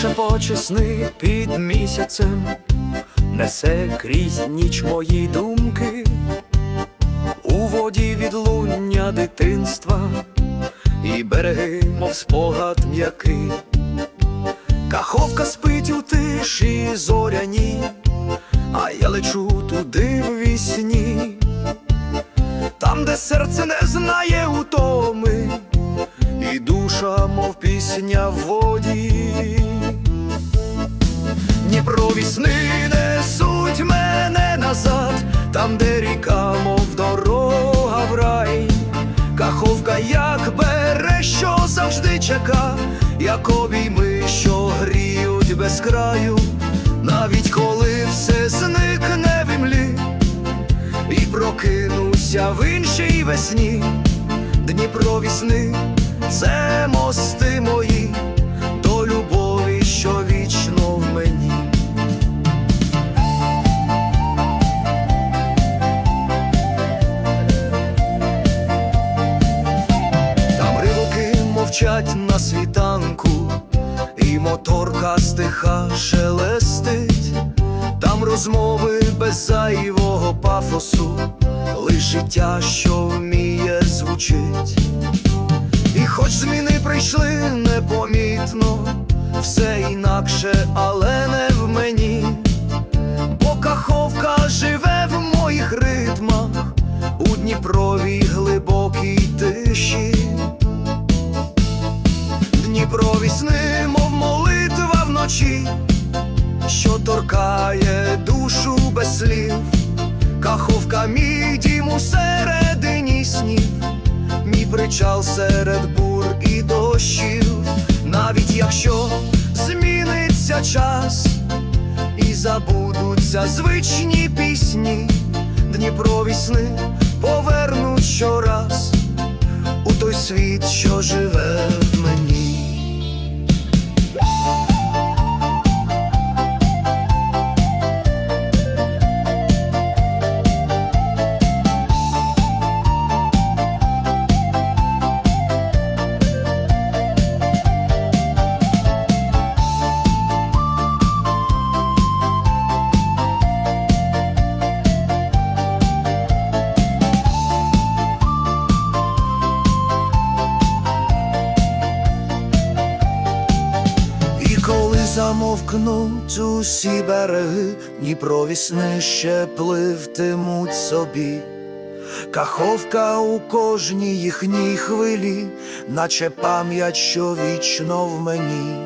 шепоче сни під місяцем, несе крізь ніч мої думки, у воді відлуння дитинства, і береги, мов спогад м'який. Каховка спить у тиші зоряні, а я лечу туди в вісні, там, де серце не знає утоми, Дніпрові сни несуть мене назад, там, де ріка, мов дорога в рай, каховка, як бере, що завжди чека, як обійми, що гріють без краю, навіть коли все зникне в імлі, і прокинуся в іншій весні, Дніпрові сни це мости мовчать на світанку, і моторка стиха шелестить, там розмови без зайвого пафосу, лиш життя, що вміє звучить. І хоч зміни прийшли непомітно, все інакше, але не в мені, бо каховка живе в моїх ритмах, у Дніпровій глибокій Дніпрові сни, мов молитва вночі, що торкає душу без слів, каховка мій дім у середині снів, мій причал серед бур і дощів, навіть якщо зміниться час і забудуться звичні пісні, Дніпрові сни повернуть щораз у той світ, що живе замовкнуть усі береги, Дніпрові сни ще пливтимуть собі. Каховка у кожній їхній хвилі, наче пам'ять, що вічно в мені.